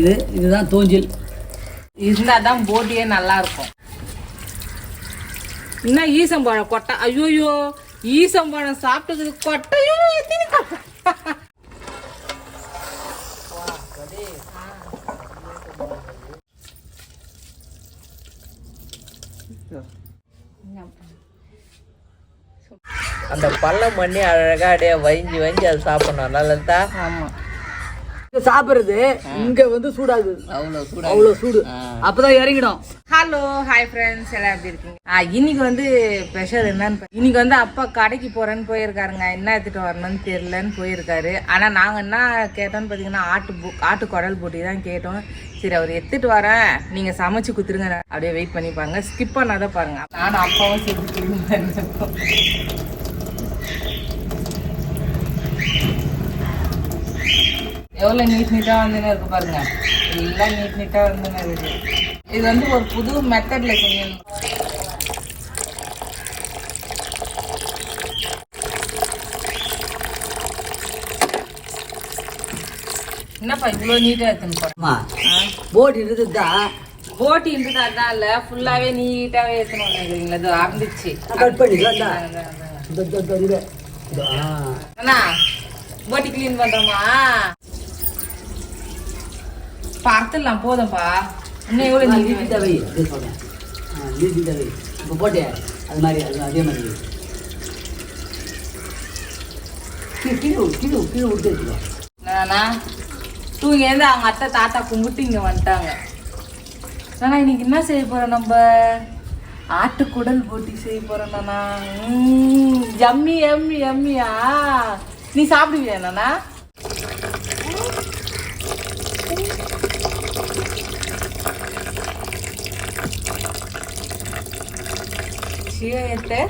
இது இதுதான் தூஞ்சில். இருந்தால் தான் போட்டியே நல்லா இருக்கும் என்ன ஈசம்பழம் கொட்டை? ஐயோயோ ஈசம்பழம் சாப்பிட்டதுக்கு கொட்டையும்? அந்த பள்ளம் பண்ணி அழகா அப்படியே வஞ்சி வஞ்சி அது சாப்பிடணும். நல்லா ஆமா. சாப்பிட்றது இங்க வந்து சூடாகுது. அவ்வளோ சூடா அவ்வளோ சூடு. அப்பதான் இறங்கிடும். ஹலோ ஹாய் ஃப்ரெண்ட்ஸ் எல்லாம் எப்படி இருக்கீங்க? இன்னைக்கு வந்து ஸ்பெஷல் என்னன்னு இன்னைக்கு வந்து அப்பா கடைக்கு போறேன்னு போயிருக்காருங்க. என்ன எடுத்துட்டு வரணும்னு தெரியலன்னு போயிருக்காரு. ஆனா நாங்க என்ன கேட்டோம்னு பாத்தீங்கன்னா ஆட்டு ஆட்டு குடல் போட்டி தான் கேட்டோம். சரி அவர் எடுத்துட்டு வரேன். நீங்க சமைச்சு குத்துருங்க அப்படியே வெயிட் பண்ணி பாருங்க. ஸ்கிப் பண்ணாதான் பாருங்க. நானும் அப்பாவும் சேர்த்து எவ்வளோ நீட் நீட்டாக வந்துன்னு இருக்கு பாருங்க. எல்லாம் நீட் நீட்டாக வந்துன்னு இருக்கு. இது வந்து ஒரு புது மெத்தட்ல செய்யணும். என்னப்பா இவ்வளோ நீட்டாக எடுத்துன்னு போகிறேன் ஆமா போட் இருக்குதுதான் போட்டி இருந்தது அதான் இல்லை ஃபுல்லாகவே நீட்டாகவே எடுத்துன்னு வந்துருக்கீங்களா இது கட் ஆ. அண்ணா போட்டி க்ளீன் பண்றோமா? பார்த்துடலாம் போதும்ப்பா இன்னும் எவ்வளோ நான் நீட் நீட்டிட்டா வை இது சொல்றேன். ஆ, நீட்டிட்டா வை இப்போ போட்டியா அது மாதிரி அது அதே மாதிரி. கீழே கீழே கீழே விடு, கீழே விட்டு வச்சுக்கோ. நானா? தூங்கேந்து அவங்க அத்தை தாத்தா கும்பிட்டு இங்க வந்துட்டாங்க. நானா இன்னைக்கு என்ன செய்ய போறோம் நம்ம? ஆட்டுக்குடல் போட்டி செய்ய போறோம் நானா? எம்மி எம்மி எம்மியா நீ சாப்பிடுவியா நானா? சீயத்தை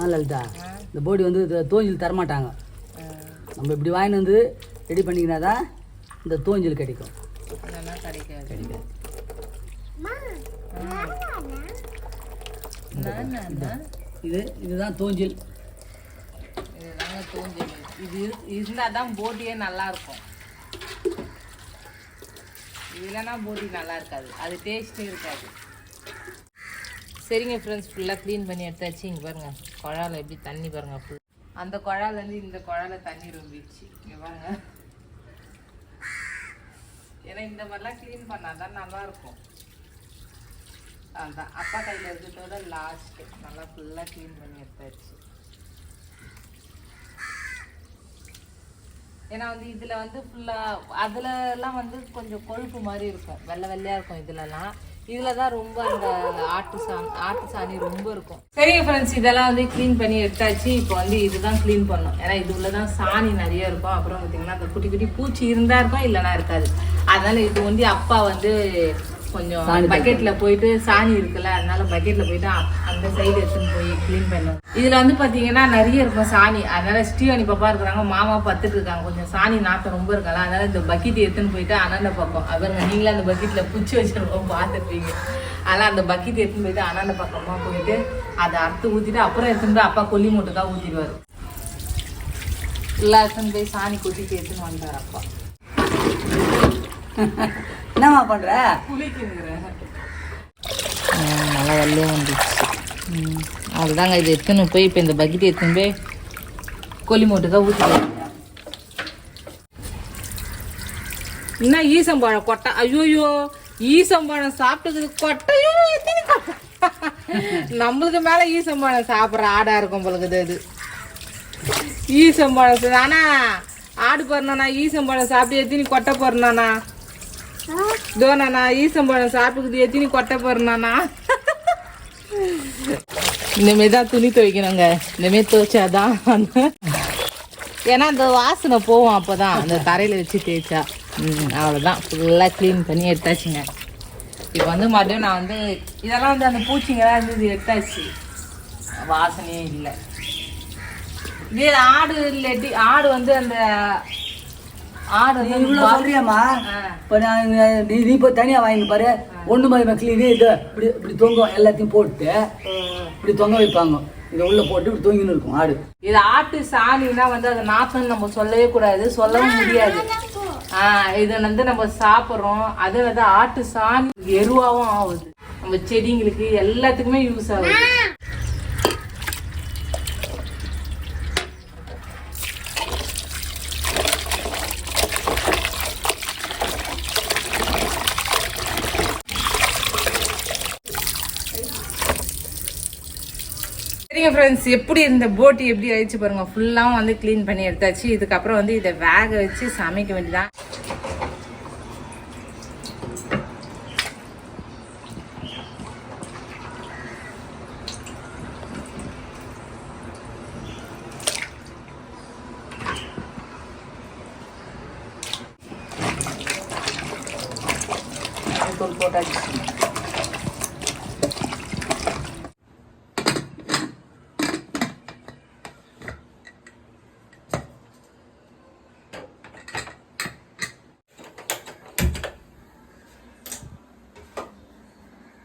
ஆ லலிதா இந்த போடி வந்து தோஞ்சல் தரமாட்டாங்க. நம்ம இப்படி வாங்கிட்டு வந்து ரெடி பண்ணிக்கினா தான் இந்த தோஞ்சல் கிடைக்கும். கிடைக்காது. இது இதுதான் தோஞ்சல். இது இருந்தால் தான் போட்டியே நல்லா இருக்கும். இது இல்லைன்னா போட்டி நல்லா இருக்காது. அது டேஸ்ட்டே இருக்காது. சரிங்க ஃப்ரெண்ட்ஸ் ஃபுல்லாக க்ளீன் பண்ணி எடுத்தாச்சு. இங்கே பாருங்கள் குழால எப்படி தண்ணி பாருங்கள் ஃபுல் அந்த குழாலேருந்து இந்த குழால தண்ணி ரொம்பிடுச்சு. இங்கே பாருங்க. ஏன்னா இந்த மாதிரிலாம் க்ளீன் பண்ணால் தான் நல்லாயிருக்கும். அதுதான் அப்பா கையில் இருக்கிறதோட லாஸ்ட்டு நல்லா ஃபுல்லாக க்ளீன் பண்ணி எடுத்தாச்சு. ஏன்னா வந்து இதில் வந்து ஃபுல்லாக அதுலலாம் வந்து கொஞ்சம் கொழுப்பு மாதிரி இருக்கும். வெள்ளை வெள்ளையாக இருக்கும் இதுலலாம். இதில் தான் ரொம்ப அந்த ஆட்டு சாணி ஆட்டு சாணி ரொம்ப இருக்கும். சரிங்க ஃப்ரெண்ட்ஸ் இதெல்லாம் வந்து க்ளீன் பண்ணி எடுத்தாச்சு. இப்போ வந்து இதுதான் க்ளீன் பண்ணணும். ஏன்னா இது உள்ள தான் சாணி நிறைய இருக்கும். அப்புறம் பார்த்தீங்கன்னா அந்த குட்டி குட்டி பூச்சி இருந்தா இருக்கும் இல்லைனா இருக்காது. அதனால இது வந்து அப்பா வந்து கொஞ்சம் பக்கெட்ல போயிட்டு சாணி இருக்குல்ல அதனால பக்கெட்ல போயிட்டு அந்த சைடு எடுத்துன்னு போய் க்ளீன் பண்ணும் இதுல வந்து பாத்தீங்கன்னா நிறைய இருக்கும் சாணி. அதனால ஸ்ரீவாணி பாப்பா இருக்கிறாங்க மாமா பத்துட்டு இருக்காங்க. கொஞ்சம் சாணி நாட்டம் ரொம்ப இருக்கல அதனால இந்த பக்கெட் எடுத்துன்னு போயிட்டு அண்ணாண்ட பக்கம். அவருங்க நீங்களும் அந்த பக்கெட்ல புடிச்சு வச்சிருக்கோம் பார்த்துருப்பீங்க அதனால அந்த பக்கெட் எடுத்துன்னு போயிட்டு அண்ணாண்ட பக்கமா போயிட்டு அதை அறுத்து ஊத்திட்டு அப்புறம் எடுத்துன்னு போய் அப்பா கொல்லி மூட்டுக்கா ஊத்திடுவாரு. எல்லாம் எடுத்துன்னு போய் சாணி கொட்டிட்டு எடுத்துன்னு வந்தார் அப்பா. என்னம்மா பண்ற? குளிக்குங்கிறேன் நல்லா வெள்ளையும் வந்துச்சு அதுதாங்க இது எடுத்துன்னு போய் இப்போ இந்த பக்கெட் எடுத்துன்னு போய் கொல்லி மூட்டுக்கா ஊற்றிடுவேன் என்ன ஈசம்பழம் கொட்டை? ஐயோயோ ஈசம்பழம் சாப்பிட்டதுக்கு கொட்டையும் எத்தனை கொட்டை? நம்மளுக்கு மேல ஈசம்பழம் சாப்பிட்ற ஆடா இருக்கும் பொழுது அது. ஈசம்பழம் சா- ஆனா ஆடு போறனா ஈசம்பழம் சாப்பிட்டு எத்தனை கொட்டை போறனானா தோனாண்ணா ஈசம்பழம் சாப்பிட்டுக்குது எத்தனை கொட்டை போறனாண்ணா இனிமே தான் துணி துவைக்கணுங்க. இந்தமாரி துவைச்சாதான் அந்த ஏன்னா அந்த வாசனை போகும் அப்போதான். அந்த தரையில் வச்சு தேய்ச்சா. ம் அவ்வளோதான் ஃபுல்லாக க்ளீன் பண்ணி எடுத்தாச்சுங்க. இப்போ வந்து மறுபடியும் நான் வந்து இதெல்லாம் வந்து அந்த பூச்சிங்கெல்லாம் இருந்தது எடுத்தாச்சு. வாசனையே இல்லை. இதே ஆடு இல்லாட்டி ஆடு வந்து அந்த ஆடு நீ இவ்வளோ சொல்றியாம்மா. இப்போ நான் நீ நீ இப்போ தனியாக வாங்கி பாரு. ஒன்று மாதிரி மக்கள் இது இது. இப்படி இப்படி தொங்கும் எல்லாத்தையும் போட்டு இப்படி தொங்க வைப்பாங்க. இங்கே உள்ள போட்டு இப்படி தூங்கின்னு இருக்கும் ஆடு. இது ஆட்டு சாணினா வந்து அது நாத்தம்னு நம்ம சொல்லவே கூடாது. சொல்லவும் முடியாது. இதை வந்து நம்ம சாப்பிட்றோம். அது வந்து ஆட்டு சாணி எருவாவும் ஆகுது. நம்ம செடிங்களுக்கு எல்லாத்துக்குமே யூஸ் ஆகுது. சரிங்க ஃப்ரெண்ட்ஸ் எப்படி இந்த போட்டி எப்படி ஆயிடுச்சு பாருங்க. ஃபுல்லாகவும் வந்து க்ளீன் பண்ணி எடுத்தாச்சு. இதுக்கப்புறம் வந்து இதை வேக வச்சு சமைக்க வேண்டியதான் போட்டாச்சு.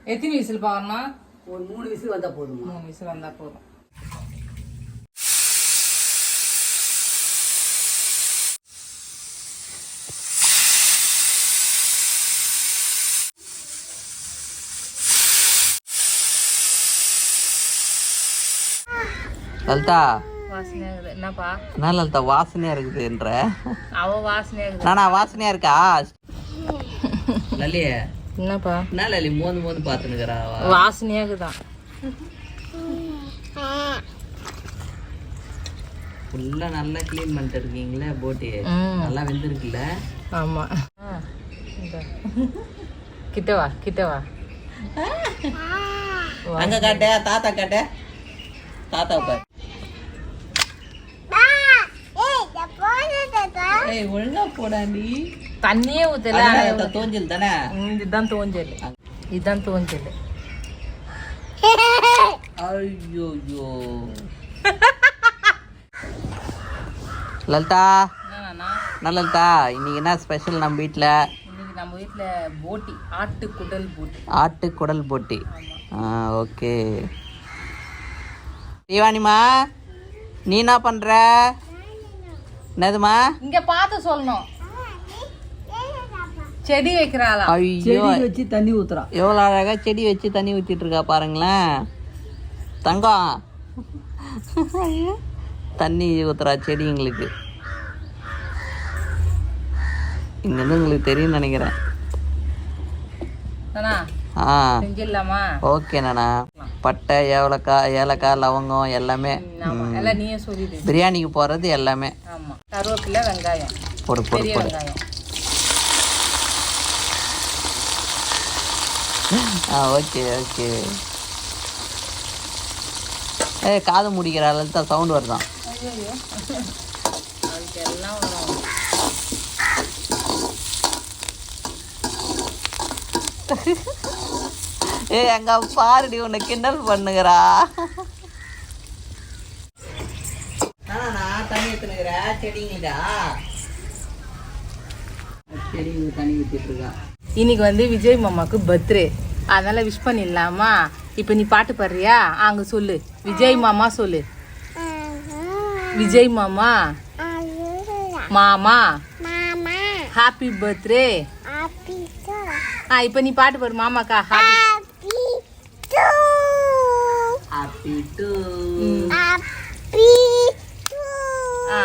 எத்தனை விசில் பார்க்கணும் ஒரு மூணு விசில் வந்தால் போதுமா மூணு விசில் வந்தா போதும். லலிதா. வாசனையா இருக்குது. என்னப்பா? என்ன லலிதா வாசனையா இருக்குதுன்ற அவ வாசனையா இருக்குது. நானா வாசனையா இருக்கா? லலிய என்னப்பா? என்ன லலி மோந்து மோந்து பார்த்துனுக்குறா வாசனையா இருக்குதான் ஃபுல்லா நல்லா க்ளீன் பண்ணிட்டு இருக்கீங்களே போட்டி. நல்லா வெந்திருக்குல்ல? ஆமா. இந்த. கிட்ட வா கிட்ட வா. அங்க காட்ட தாத்தா காட்ட. தாத்தா பாரு ஏய் ஒழுங்கா போடாண்டி தண்ணியே ஊத்தல. தோஞ்சல் தானே? இதுதான் தோஞ்சல். இதுதான் தோஞ்சல். ஐயோ லலிதா. என்ன லலிதா இன்னைக்கு என்ன ஸ்பெஷல் நம்ம வீட்டில் இன்னைக்கு நம்ம வீட்ல போட்டி ஆட்டு குடல் போட்டி. ஆட்டு குடல் போட்டி ஆ ஓகே. தீவானிமா நீ என்ன பண்ற? என்னதுமா? இங்க பார்த்து சொல்லணும். செடி வைக்கிறாளா? ஐயோ. செடி வச்சு தண்ணி ஊத்துறா. எவ்வளோ அழகா செடி வச்சு தண்ணி ஊத்திட்டு இருக்கா பாருங்களேன். தங்கம். தண்ணி ஊத்துறா செடிங்களுக்கு இங்கேருந்து உங்களுக்கு தெரியும்னு நினைக்கிறேன். ஆ. செஞ்சிடலாமா? ஓகே நானா. பட்டை ஏலக்காய் ஏலக்காய் லவங்கம் எல்லாமே. பிரியாணிக்கு போகிறது எல்லாமே. ஆமா. கருவேப்பிலை வெங்காயம். போடு போடு போடு. ஆ ஓகே ஓகே ஏ காது முடிக்கிற லலிதா சவுண்ட் வருதான். ஏ அங்க பாருடி உன்னை கிண்டல் பண்ணுகிறா தண்ணி ஊத்துனுங்கிற செடிங்களா செடிங்களுக்கு தண்ணி ஊத்திட்டு இருக்கா. இன்னைக்கு வந்து விஜய் மாமாக்கு பர்த்டே. அதனால விஷ் பண்ணிடலாமா? இப்போ நீ பாட்டு பாடுறியா? அங்க சொல்லு. விஜய் மாமா சொல்லு. விஜய் மாமா? மாமா? ஹாப்பி பர்த்டே ஆ இப்போ நீ பாட்டு பாடு மாமாக்கா. ஹாப்பி ஹாப்பி டு ஆ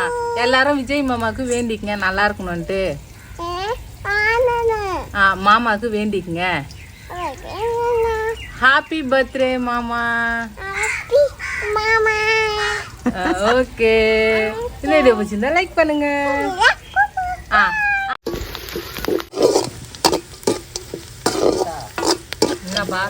எல்லாரும் விஜய் மாமாக்கு வேண்டிக்கங்க. நல்லா இருக்கணும்ன்ட்டு. ஆ மாமாக்கு வேண்டிக்கங்க. ஹாப்பி பர்த்டே மாமா. ஓகே. இந்த வீடியோ பிடிச்சிருந்தா லைக் பண்ணுங்க. ஆ. என்னப்பா?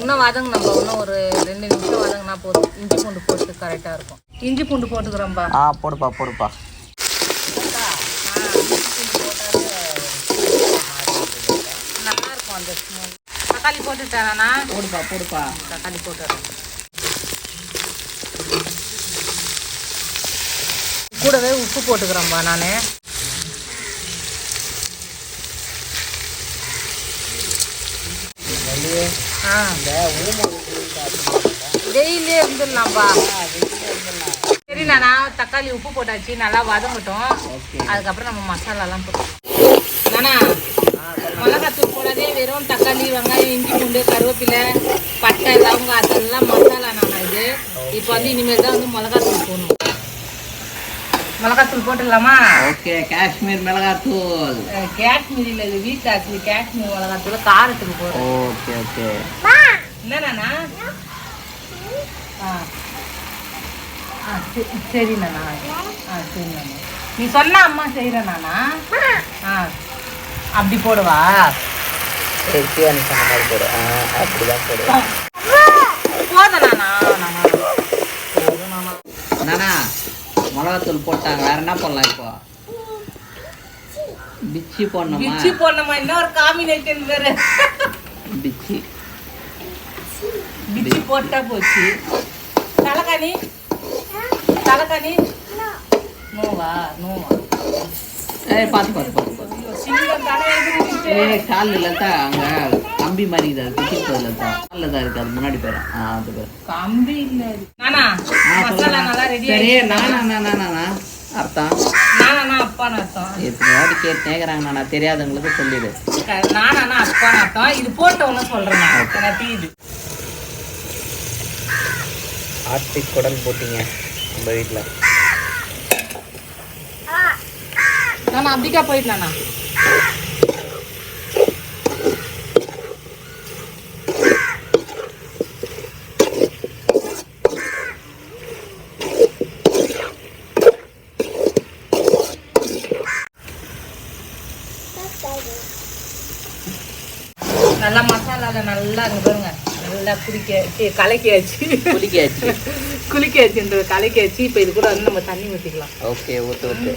இன்னும் வதங்கினப்பா இன்னும் ஒரு ரெண்டு நிமிஷம் வதங்கினா போதும். இஞ்சி பூண்டு போட்டு கரெக்டாக இருக்கும். இஞ்சி பூண்டு போட்டுக்கிறோம்ப்பா ஆ போடுப்பா போடுப்பா நல்லா இருக்கும் அந்த ஸ்மெல் தக்காளி போட்டுட்டானா போடுப்பா போடுப்பா. தக்காளி போட்டுறேன். கூடவே உப்பு போட்டுக்கிறேன்பா நான். வெயிலே இருந்துடலாம்ப்பா சரி நான் தக்காளி உப்பு போட்டாச்சு நல்லா வதங்கட்டும். அதுக்கப்புறம் நம்ம மசாலாலாம் போட்டோம் நானா மிளகாத்தூள் வெறும் தக்காளி வெங்காயம் இஞ்சி பூண்டு கருவேப்பிலை பட்டை லவங்க அதெல்லாம் மசாலா நானா இது? இப்போ வந்து இனிமேல் தான் வந்து மிளகாத்தூள் போடணும். மிளகாத்தூள் போட்டுடலாமா? ஓகே காஷ்மீர் மிளகாத்தூள். அஹ் காஷ்மீரில் இது வீட்டு ஆச்சு காஷ்மீர் மிளகாத்தூள் காரத்துக்கு போடுறோம் ஓகே ஓகே. என்னண்ணா ஆ. ஆ சரி சரி நானா. ஆ சரி நானா. நீ சொன்ன அம்மா செய்கிறேன் நானா? ஆ. அப்படி போடுவா? சொன்ன மாதிரி போடு. ஆ அப்படிதான் போடு. போதும் நானா? மிளகாத்தூள் போட்டாங்க. வேற என்ன பண்ணலாம் இப்போ? பிச்சி போடணுமா? பிச்சி போடணுமா? இன்னொரு காம்பினேஷன் வேறு? பிச்சி. பிச்சி போட்டா போச்சு. தலைக்காணி தலைக்காணி நோவா நோவா. ஏய் பார்த்து பார்த்து பார்த்து. ஏய் கால் இல்லத்தா அங்க கம்பி மாதிரி இருக்குது குச்சி போதில்லத்தா காலில் தான் இருக்குது அது முன்னாடி ஆ அது போயிடும் கம்பி இல்ல இது. நானா? மசாலா நல்லா ரெடி சரி நானா நானா நானா அர்த்தம். நானா அப்பான்னு அர்த்தம். வாட்டி கேட்டு கேட்குறாங்க நானா தெரியாதவங்களுக்கு சொல்லிடு. நானா அப்பான்னு அர்த்தம். இது போட்டவன சொல்றேன் நான். எனக்கு ஆட்டி குடல் போட்டீங்க நம்ம வீட்டில் நான் அப்படிக்கா போயிட்டு நானா? நல்லா மசாலால நல்லா பாருங்க. நல்லா குடிக்க சீ, கலக்கியாச்சு. குளிக்காச்சு குளிக்காச்சுன்றது கலக்கியாச்சு. இப்போ இது கூட வந்து நம்ம தண்ணி ஊற்றிக்கலாம் ஓகே ஊற்று ஊற்று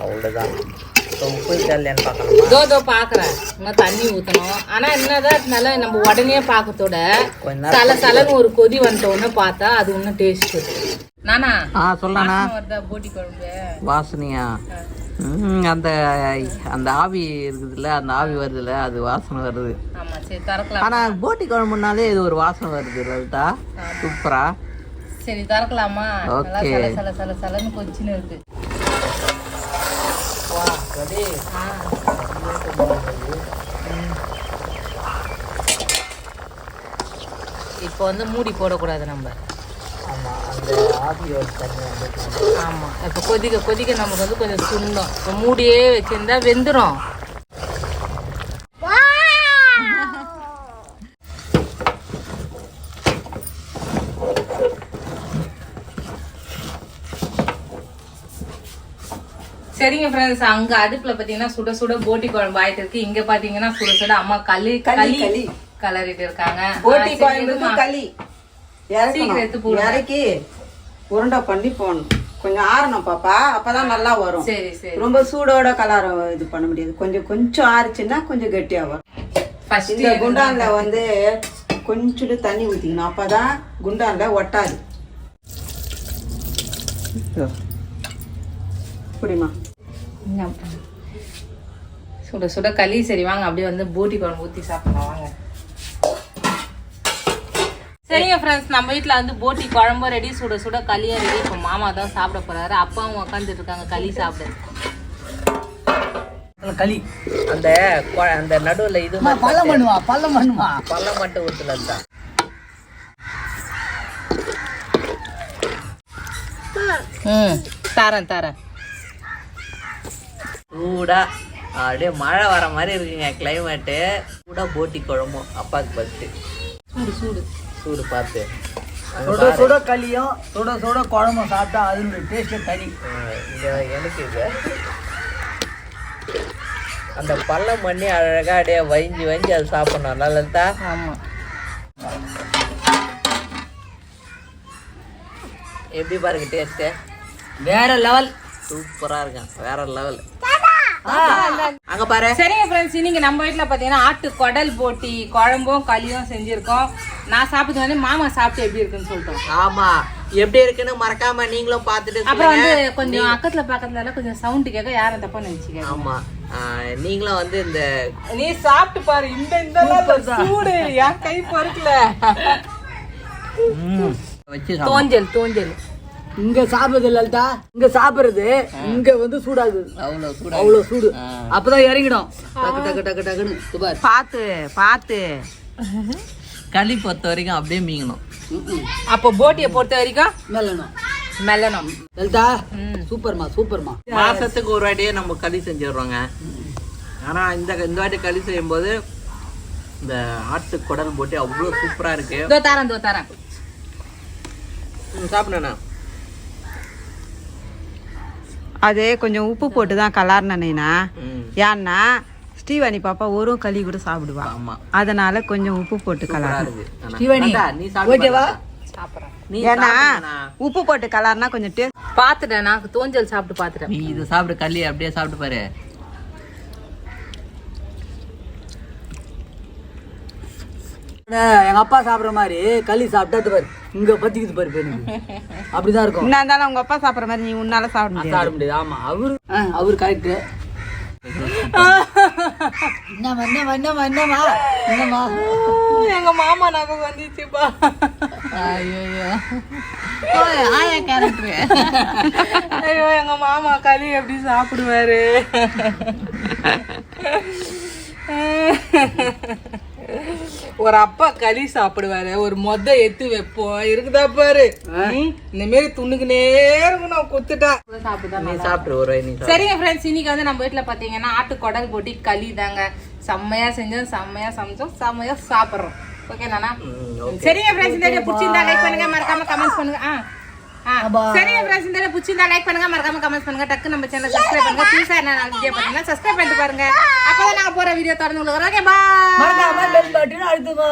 அவ்வளோதான் உப்பு இல்லையான்னு பார்க்கணுமா? இதோ பார்க்குறேன். இன்னும் தண்ணி ஊற்றணும் ஆனால் என்னதான் இருந்தாலும் நம்ம உடனே நேரம் சல சலன்னு ஒரு கொதி வந்துட்ட உடனே பார்த்தா அது இன்னும் டேஸ்ட் நானா? ஆ சொல்லண்ணா. வருதா போட்டி குழம்பு? வாசனையா? அந்த அந்த ஆவி இருக்குதுல்ல அந்த ஆவி வருதுல்ல அது வாசனை வருது. ஆமா சரி திறக்கலாம். ஆனா போட்டி குழம்புனாலே இது ஒரு வாசனை வருது லலிதா. சூப்பரா. சரி திறக்கலாமா? நல்லா Okay. சல சல சல சலன்னு கொச்சின்னு இருக்கு. ஆ. இப்போ வந்து மூடி போடக்கூடாது நம்ம. ஆமா அந்த ஆவியோட தண்ணி வந்து ஆமா இப்போ கொதிக்க கொதிக்க நமக்கு வந்து கொஞ்சம் சுண்டம். இப்போ மூடியே வச்சிருந்தா வெந்துடும் சரிங்க ஃப்ரெண்ட்ஸ் அங்க அடுப்புல பாத்தீங்கன்னா சுட சுட போட்டி குழம்பு ஆயிட்டு இருக்கு. இங்க பாத்தீங்கன்னா சுட சுட அம்மா களி களி கலரிட்டு இருக்காங்க. போட்டி குழம்புக்கு? களி. சீக்கிரம் எடுத்து போடுங்க. இறக்கி உருண்டை பண்ணி போடணும். கொஞ்சம் ஆறணும் பாப்பா. அப்பதான் நல்லா வரும். சரி சரி. ரொம்ப சூடோட கலர் இது பண்ண முடியாது. கொஞ்சம் கொஞ்சம் ஆறுச்சுன்னா கொஞ்சம் கெட்டியா வரும். ஃபர்ஸ்ட் இந்த குண்டான்ல வந்து கொஞ்சோண்டு தண்ணி ஊத்திக்கணும். அப்பதான் குண்டான்ல ஒட்டாது. புரியுமா? சுட சுட களி சரி வாங்க அப்படியே வந்து போட்டி குழம்பு ஊற்றி சாப்பிடலாம் வாங்க. சரிங்க ஃப்ரெண்ட்ஸ் நம்ம வீட்டில் வந்து போட்டி குழம்பும் ரெடி சுட சுட களியும் ரெடி இப்போ மாமா தான் சாப்பிட போறாரு. அப்பாவும் உட்காந்துட்டு இருக்காங்க களி சாப்பிட. களி அந்த அந்த நடுவுல இது அம்மா, பள்ளம் பண்ணுவா பள்ளம் பண்ணுவா? பள்ளம் மட்டும் ஊத்துல தான் ம். தரேன் தரேன். சூடா அப்படியே மழை வர மாதிரி இருக்குங்க கிளைமேட்டு சூடா போட்டி குழம்பும் அப்பாவுக்கு ஃபர்ஸ்ட் சூடு சூடு. சூடு பார்த்து. சுட. சுட களியும் சுட சுட குழம்பும் சாப்பிட்டா அதனுடைய டேஸ்ட்டே தனி. எனக்கு இது. அந்த பள்ளம் பண்ணி அழகா அப்படியே வஞ்சி வஞ்சி அது சாப்பிடணும் நல்லா ஆமாம் எப்படி பாருங்க டேஸ்ட்டு வேற லெவல் சூப்பரா இருக்கும் வேற லெவல் அங்க பாரு. சரிங்க ஃப்ரெண்ட்ஸ் இன்னைக்கு நம்ம வீட்டில் பார்த்தீங்கன்னா ஆட்டு குடல் போட்டி குழம்பும் களியும் செஞ்சுருக்கோம். நான் சாப்பிட்டு வந்து மாமா சாப்பிட்டு எப்படி இருக்குன்னு சொல்லிட்டோம். ஆமா. எப்படி இருக்குன்னு மறக்காம நீங்களும் பார்த்துட்டு அப்புறம் வந்து கொஞ்சம் அக்கத்துல பக்கத்துல கொஞ்சம் சவுண்ட் கேட்க யாரும் தப்பா நினைச்சுக்க? ஆமா. ஆஹ் நீங்களும் வந்து இந்த நீ சாப்பிட்டு பாரு இந்த இந்த சூடு. என் கை பொறுக்கல. தோஞ்சல் தோஞ்சல். இங்க சாப்பிடுறது லலிதா இங்க சாப்பிடுறது இங்க வந்து சூடாகுது. அவ்வளோ சூடா அவ்வளவு சூடு. அப்பதான் இறங்கிடும். டக்கு டக்கு டக்கு டக்குன்னு. இது பாரு. பார்த்து பார்த்து. களி பொறுத்த வரைக்கும் அப்படியே மீங்கணும். அப்போ போட்டியை பொறுத்த வரைக்கும் மெல்லணும். மெல்லணும். லலிதா சூப்பர்மா சூப்பர்மா. மாசத்துக்கு ஒரு வாட்டியே நம்ம களி செஞ்சிடுறோங்க. ஆனா இந்த இந்த வாட்டி களி செய்யும்போது இந்த ஆட்டு குடல் போட்டு அவ்வளோ சூப்பரா இருக்கு. இதோ தரேன் தரேன். ம், சாப்பிடுண்ணா அது கொஞ்சம் உப்பு போட்டு தான் கலார்னேனா ம். ஏன்னா ஸ்ரீவாணி பாப்பா ஒரு களி கூட சாப்பிடுவா. அதனால கொஞ்சம் உப்பு போட்டு சூப்பரா கலார் இருக்கு ஆனா. ஸ்ரீவாணி, அக்கா, நீ சாப்பிட்டு ஓகேவா? பாருடா. சாப்பிட்றேன். நீ ஏன்னா. உப்பு போட்டு கலார்னா கொஞ்சம் டேஸ்ட் பார்த்துட்டேன் நான் தோஞ்சல் சாப்பிட்டு பார்த்துட்டேன் நீ இது சாப்பிடு களி அப்படியே சாப்பிட்டு பாரு. எங்க அப்பா சாப்பிடுற மாதிரி களி சாப்பிட்டா பாரு. இங்க பத்திக்குது பாரு எனக்கு. அப்படிதான் இருக்கும். என்ன இருந்தாலும் உங்க அப்பா சாப்பிடுற மாதிரி நீ உன்னால சாப்பிட முடியாது. சாப்பிட முடியாது. ஆமா அவரு அவரு கரெக்ட் என்னம்மா என்னம்மா என்னம்மா என்னம்மா? எங்க மாமா ஞாபகம் வந்துச்சுப்பா. ஆயா கேரக்டர் ஐயோ எங்க மாமா களி எப்படி சாப்பிடுவாரு? ஒரு அப்பா களி சாப்பிடுவாரு ஒரு மொத்த எத்து வைப்போம். இருக்குதா பாரு. இந்த மாரி துண்ணுக்குனே இருக்கும் நான் குத்துட்டா. சாப்பிட்டுதான் நீ சாப்பிடு ஒரு. சரிங்க ஃப்ரெண்ட்ஸ் இன்னைக்கு வந்து நம்ம வீட்டில் பார்த்தீங்கன்னா ஆட்டு குடல் போட்டு களி தாங்க. செம்மையா செஞ்சோம் செம்மையா சமைச்சோம் செம்மையா சாப்பிட்றோம். ஓகே நானா? சரிங்க ஃப்ரெண்ட்ஸ் இந்த வீடியோ பிடிச்சிருந்தா லைக் பண்ணுங்க மறக்காம கமெண்ட்ஸ் பண்ணுங்க. ஆ. சரிங்க ஃப்ரெண்ட்ஸ் இந்த பிடிச்சிருந்தா லைக் பண்ணுங்க. மறக்காம கமெண்ட்ஸ் பண்ணுங்க. டக்கு நம்ம சேனல் சப்ஸ்கிரைப் பண்ணுங்க. புதுசா என்ன வீடியோ பார்த்தீங்கன்னா சப்ஸ்கிரைப் பண்ணிட்டு பாருங்க. அப்பதான் நாங்க போற வீடியோ தொடர்ந்து உங்களுக்கு ஓகே பாய் மறக்காம பெல் பட்டன் அழுத்துங்க.